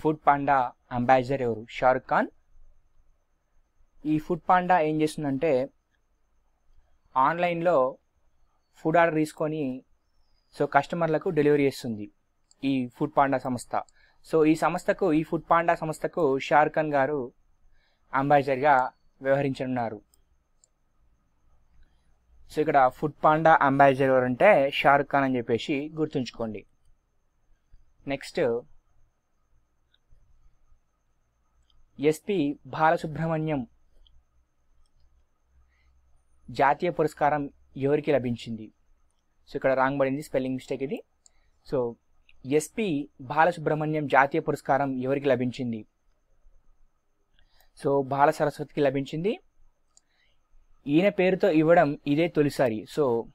Food panda ambassador ఎవరు? షారుఖ్ ఖాన్. ఈ food panda ఏం చేస్తుందంటే ఆన్లైన్లో ఫుడ్ ఆర్డర్ తీసుకొని సో కస్టమర్లకు డెలివరీ చేస్తుంది ఈ ఫుడ్ పాండా సంస్థ. సో ఈ సంస్థకు ఈ ఫుడ్ పాండా సంస్థకు షారుఖ్ ఖాన్ గారు అంబాసిడర్గా వ్యవహరించనున్నారు. సో ఇక్కడ ఫుడ్ పాండా అంబాసిడర్ ఎవరంటే షారుఖ్ ఖాన్ అని చెప్పేసి గుర్తుంచుకోండి. నెక్స్ట్ ఎస్పి బాలసుబ్రహ్మణ్యం జాతీయ పురస్కారం ఎవరికి లభించింది? సో ఇక్కడ రాంగ్ పడింది స్పెల్లింగ్ మిస్టేక్ ఇది. సో ఎస్పి బాలసుబ్రహ్మణ్యం జాతీయ పురస్కారం ఎవరికి లభించింది? సో బాల సరస్వతికి లభించింది. ఈయన పేరుతో ఇవ్వడం ఇదే తొలిసారి. సో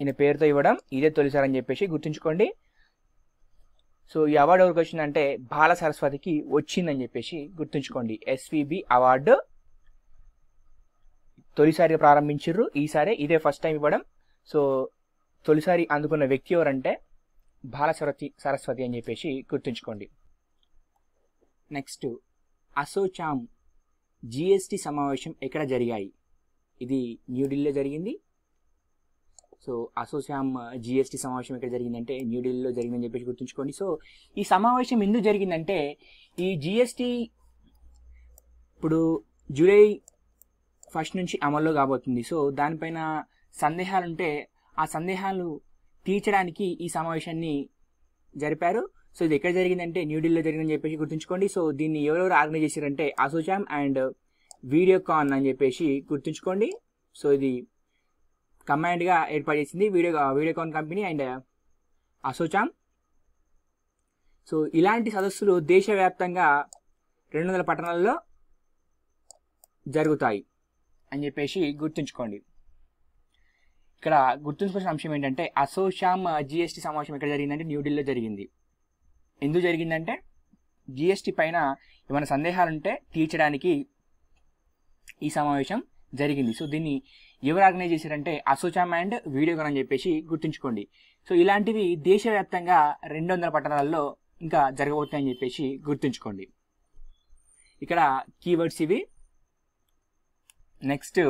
ఈయన పేరుతో ఇవ్వడం ఇదే తొలిసారి అని చెప్పేసి గుర్తుంచుకోండి. సో ఈ అవార్డు ఎవరికి వచ్చిందంటే బాల సరస్వతికి వచ్చిందని చెప్పేసి గుర్తుంచుకోండి. ఎస్విబి అవార్డు తొలిసారి ప్రారంభించారు ఈసారి ఇదే ఫస్ట్ టైం ఇవ్వడం. సో తొలిసారి అందుకున్న వ్యక్తి ఎవరంటే బాల సరస్వతి సరస్వతి అని చెప్పేసి గుర్తుంచుకోండి. నెక్స్ట్ అసోచామ్ జిఎస్టి సమావేశం ఎక్కడ జరిగాయి? ఇది న్యూఢిల్లీలో జరిగింది. సో అసోసియామ్ జిఎస్టీ సమావేశం ఎక్కడ జరిగిందంటే న్యూఢిల్లీలో జరిగిందని చెప్పేసి గుర్తుంచుకోండి. సో ఈ సమావేశం ఎందుకు జరిగిందంటే ఈ జిఎస్టీ ఇప్పుడు జూలై ఫస్ట్ నుంచి అమల్లో కాబోతుంది. సో దానిపైన సందేహాలు ఉంటే ఆ సందేహాలు తీర్చడానికి ఈ సమావేశాన్ని జరిపారు. సో ఇది ఎక్కడ జరిగిందంటే న్యూఢిల్లీలో జరిగిందని చెప్పేసి గుర్తుంచుకోండి. సో దీన్ని ఎవరెవరు ఆర్గనైజ్ చేశారంటే అసోచామ్ అండ్ వీడియోకాన్ అని చెప్పేసి గుర్తుంచుకోండి. సో ఇది కమాండ్గా ఏర్పాటు చేసింది video Videocon company and ASSOCHAM. So ఇలాంటి సదస్సులు దేశవ్యాప్తంగా రెండు వందల పట్టణాల్లో జరుగుతాయి అని చెప్పేసి గుర్తుంచుకోండి. ఇక్కడ గుర్తుంచుకోవాల్సిన అంశం ఏంటంటే అసోచామ్ జిఎస్టీ సమావేశం ఎక్కడ జరిగిందంటే న్యూఢిల్లీలో జరిగింది. ఎందుకు జరిగిందంటే జిఎస్టీ పైన ఏమైనా సందేహాలు ఉంటే తీర్చడానికి ఈ సమావేశం జరిగింది. సో దీన్ని ఎవరు ఆర్గనైజ్ చేశారంటే అసోచామ్ అండ్ వీడియోగాన్ అని చెప్పేసి గుర్తుంచుకోండి. సో ఇలాంటివి దేశవ్యాప్తంగా రెండు వందల పట్టణాల్లో ఇంకా జరగబోతున్నాయని చెప్పేసి గుర్తుంచుకోండి. ఇక్కడ కీవర్డ్స్ ఇవి. నెక్స్ట్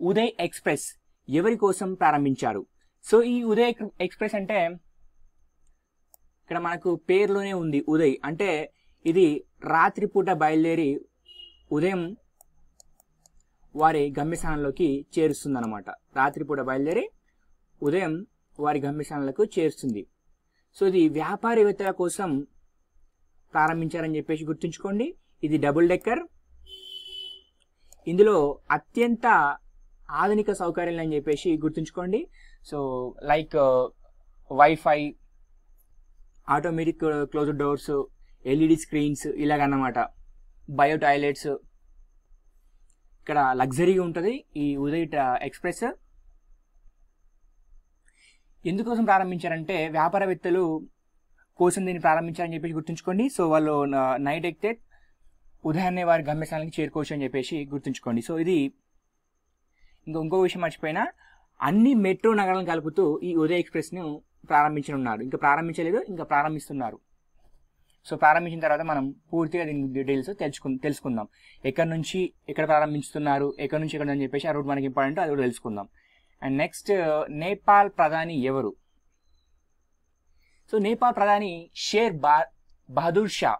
ఉదయ్ ఎక్స్ప్రెస్ ఎవరి కోసం ప్రారంభించారు? సో ఈ ఉదయ్ ఎక్స్ప్రెస్ అంటే ఇక్కడ మనకు పేరులోనే ఉంది ఉదయ్. అంటే ఇది రాత్రిపూట బయలుదేరి ఉదయం వారి గమ్యస్థానంలోకి చేరుస్తుంది రాత్రిపూట బయలుదేరి ఉదయం వారి గమ్యస్థానాలకు చేరుస్తుంది. సో ఇది వ్యాపారవేత్తల కోసం ప్రారంభించారని చెప్పేసి గుర్తుంచుకోండి. ఇది డబుల్ డెక్కర్. ఇందులో అత్యంత ఆధునిక సౌకర్యాలు అని చెప్పేసి గుర్తుంచుకోండి. So like WiFi automatic close doors LED screens ఇలాగన్నమాట. Bio toilets ఇక్కడ లగ్జరీగా ఉంటుంది ఈ ఉదయ్ ఎక్స్ప్రెస్. ఎందుకోసం ప్రారంభించారంటే వ్యాపారవేత్తలు కోసం దీన్ని ప్రారంభించారని చెప్పేసి గుర్తుంచుకోండి. సో వాళ్ళు నైట్ ఎక్కితే ఉదయాన్నే వారి గమ్యస్థానానికి చేరుకోవచ్చు అని చెప్పేసి గుర్తుంచుకోండి. సో ఇది ఇంకా ఇంకో విషయం మర్చిపోయినా అన్ని మెట్రో నగరాలను కలుపుతూ ఈ ఉదయ్ ఎక్స్ప్రెస్ను ప్రారంభించనున్నారు. ఇంకా ప్రారంభించలేదు ఇంకా ప్రారంభిస్తున్నారు. సో ప్రారంభించిన తర్వాత మనం పూర్తిగా దీని డీటెయిల్స్ తెలుసుకు తెలుసుకుందాం. ఎక్కడి నుంచి ఎక్కడ ప్రారంభిస్తున్నారు ఎక్కడి నుంచి ఎక్కడ అని చెప్పేసి ఆ రూట్ మనకి ఇంపార్టెంట్ అది కూడా తెలుసుకుందాం. అండ్ నెక్స్ట్ నేపాల్ ప్రధాని ఎవరు? సో నేపాల్ ప్రధాని షేర్ బా బహదూర్ షా.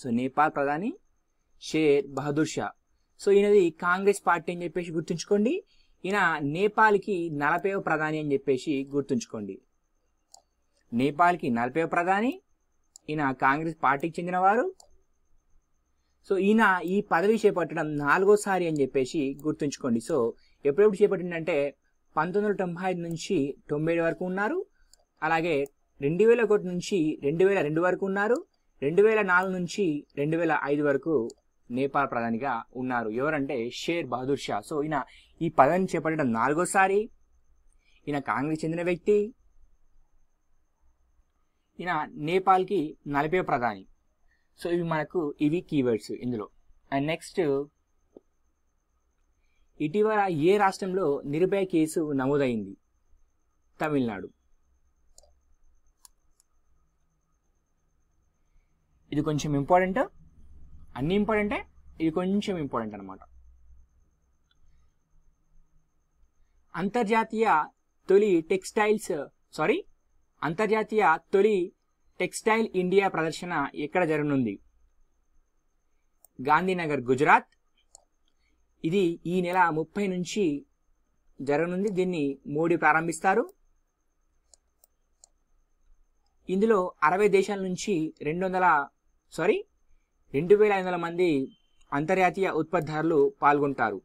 సో నేపాల్ ప్రధాని షేర్ బహదూర్ షా. సో ఈయనది కాంగ్రెస్ పార్టీ అని చెప్పేసి గుర్తుంచుకోండి. ఈయన నేపాల్కి నలభైవ ప్రధాని అని చెప్పేసి గుర్తుంచుకోండి. నేపాల్కి నలభైవ ప్రధాని ఈయన కాంగ్రెస్ పార్టీకి చెందినవారు. సో ఈయన ఈ పదవి చేపట్టడం నాలుగోసారి అని చెప్పేసి గుర్తుంచుకోండి. సో ఎప్పుడెప్పుడు చేపట్టిందంటే పంతొమ్మిది వందల తొంభై ఐదు నుంచి తొంభై ఏడు వరకు ఉన్నారు. అలాగే రెండు వేల ఒకటి నుంచి రెండు వేల రెండు వరకు ఉన్నారు. రెండు వేల నాలుగు నుంచి రెండు వేల ఐదు వరకు నేపాల్ ప్రధానిగా ఉన్నారు. ఎవరంటే షేర్ బహదూర్ షా. సో ఈయన ఈ పదవిని చేపట్టడం నాలుగోసారి. ఈయన కాంగ్రెస్ చెందిన వ్యక్తి. ఈయన నేపాల్కి నలభై ప్రధాని. సో ఇవి మనకు ఇవి కీవర్డ్స్ ఇందులో. అండ్ నెక్స్ట్ ఇటీవల ఏ రాష్ట్రంలో నిర్భయ కేసు నమోదైంది? తమిళనాడు. ఇది కొంచెం ఇంపార్టెంట్ అన్ని ఇంపార్టెంటే ఇది కొంచెం ఇంపార్టెంట్ అనమాట అంతర్జాతీయ తొలి టెక్స్టైల్స్ సారీ అంతర్జాతీయ తొలి టెక్స్టైల్ ఇండియా ప్రదర్శన ఎక్కడ జరగనుంది? గాంధీనగర్ గుజరాత్. ఇది ఈ నెల ముప్పై నుంచి జరగనుంది. దీన్ని మోడీ ప్రారంభిస్తారు. ఇందులో అరవై దేశాల నుంచి రెండు వందల సారీ రెండు వేల ఐదు వందల మంది అంతర్జాతీయ ఉత్పత్తిదారులు పాల్గొంటారు.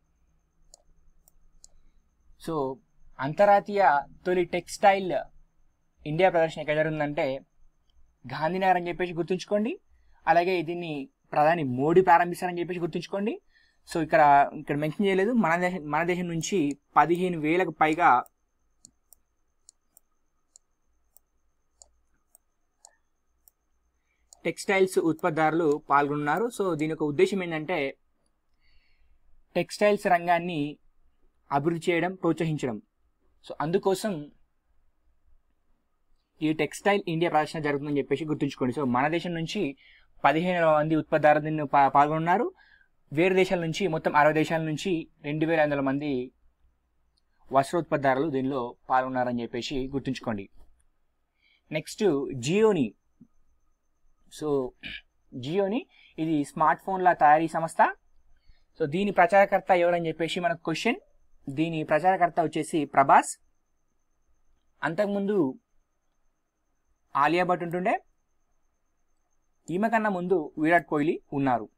సో అంతర్జాతీయ తొలి టెక్స్టైల్ ఇండియా ప్రదర్శన ఎక్కడ జరుగుతుందంటే గాంధీనగర్ అని చెప్పేసి గుర్తుంచుకోండి. అలాగే దీన్ని ప్రధాని మోడీ ప్రారంభిస్తారని చెప్పేసి గుర్తుంచుకోండి. సో ఇక్కడ ఇక్కడ మెన్షన్ చేయలేదు. మన దేశం మన దేశం నుంచి పదిహేను వేలకు పైగా టెక్స్టైల్స్ ఉత్పత్తిదారులు పాల్గొన్నారు. సో దీని యొక్క ఉద్దేశం ఏంటంటే టెక్స్టైల్స్ రంగాన్ని అభివృద్ధి చేయడం ప్రోత్సహించడం. సో అందుకోసం ఈ టెక్స్టైల్ ఇండియా ప్రదర్శన జరుగుతుందని చెప్పేసి గుర్తుంచుకోండి. సో మన దేశం నుంచి పదిహేను మంది ఉత్పత్తిదారులు దీన్ని పాల్గొన్నారు. వేరే దేశాల నుంచి మొత్తం అరవై దేశాల నుంచి రెండు వేల ఐదు వందల మంది వస్త్రోత్పత్తిదారులు దీనిలో పాల్గొన్నారని చెప్పేసి గుర్తుంచుకోండి. Next Gionee. సో జియోని ఇది స్మార్ట్ ఫోన్ల తయారీ సంస్థ. సో దీని ప్రచారకర్త ఎవరని చెప్పేసి మనకు క్వశ్చన్. దీని ప్రచారకర్త వచ్చేసి ప్రభాస్. అంతకుముందు ఆలియా భట్ ఉంటుండే. ఈమె కన్నా ముందు విరాట్ కోహ్లీ ఉన్నారు.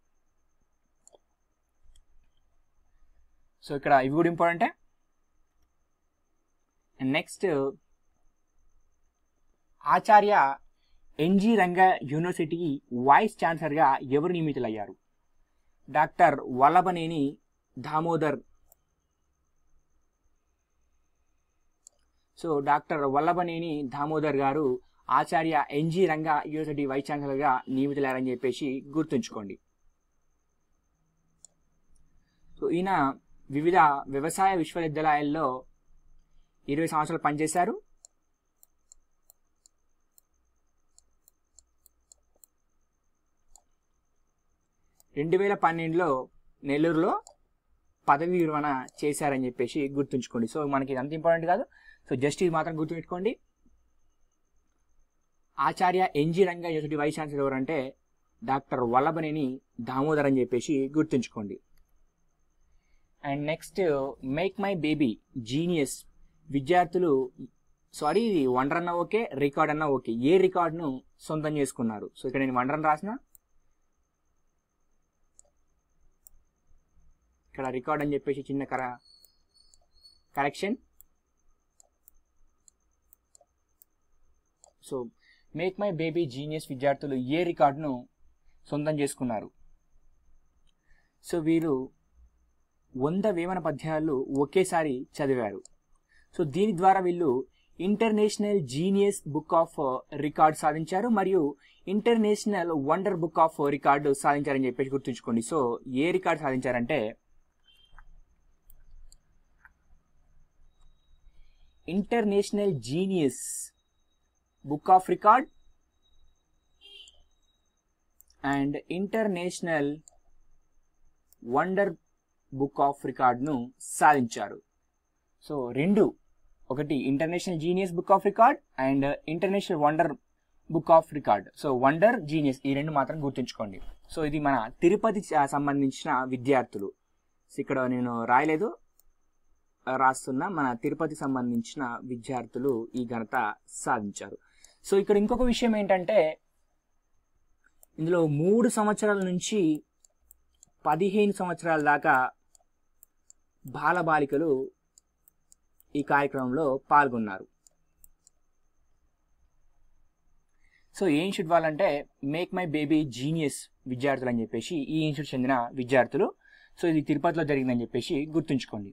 సో ఇక్కడ ఇవి కూడా ఇంపార్టెంటే. నెక్స్ట్ ఆచార్య ఎన్జి రంగ యూనివర్సిటీకి వైస్ ఛాన్సలర్గా ఎవరు నియమితులయ్యారు? Doctor Vallabhaneni Damodar. So doctor Vallabhaneni Damodar garu Acharya NG Ranga university vice ఛాన్సలర్గా నియమితులయ్యారని చెప్పేసి గుర్తుంచుకోండి. సో ఈయన వివిధ వ్యవసాయ విశ్వవిద్యాలయాల్లో ఇరవై సంవత్సరాలు పనిచేశారు. రెండు వేల పన్నెండులో నెల్లూరులో పదవి విరమణ చేశారని చెప్పేసి గుర్తుంచుకోండి. సో మనకి ఇది అంత ఇంపార్టెంట్ కాదు. సో జస్ట్ ఇది మాత్రం గుర్తుపెట్టుకోండి. Acharya NG Ranga university vice chancellor ఎవరంటే డాక్టర్ వల్లభనేని దామోదర్ అని చెప్పేసి గుర్తుంచుకోండి. And next make my baby genius విద్యార్థులు సారీ ఇది వండర్ అన్న ఓకే రికార్డ్ అన్న ఓకే. ఏ రికార్డును సొంతం చేసుకున్నారు? సో ఇక్కడ నేను వండర్ అని రాసిన. ఇక్కడ రికార్డ్ అని చెప్పేసి చిన్న కర correction so make my baby genius విద్యార్థులు ఏ రికార్డును సొంతం చేసుకున్నారు? సో వీరు వంద వేమన పద్యాలు ఒకేసారి చదివారు. సో దీని ద్వారా వీళ్ళు international genius book of record సాధించారు మరియు international wonder book of record సాధించారని చెప్పేసి గుర్తుంచుకోండి. సో ఏ record సాధించారంటే international genius book of record and international wonder book of రికార్డ్ను సాధించారు. సో రెండు. ఒకటి international genius book of record and international wonder book of record. So wonder genius ఈ రెండు మాత్రం గుర్తుంచుకోండి. సో ఇది మన తిరుపతి సంబంధించిన విద్యార్థులు. ఇక్కడ నేను రాయలేదు. రాస్తున్న మన తిరుపతి సంబంధించిన విద్యార్థులు ఈ ఘనత సాధించారు. సో ఇక్కడ ఇంకొక విషయం ఏంటంటే ఇందులో మూడు సంవత్సరాల నుంచి పదిహేను సంవత్సరాల దాకా బాలబాలికలు ఈ కార్యక్రమంలో పాల్గొన్నారు. సో ఏ ఇన్స్టిట్యూట్ వాళ్ళంటే మేక్ మై బేబీ జీనియస్ విద్యార్థులు అని చెప్పేసి ఈ ఇన్స్టిట్యూట్ చెందిన విద్యార్థులు. సో ఇది తిరుపతిలో జరిగిందని చెప్పేసి గుర్తుంచుకోండి.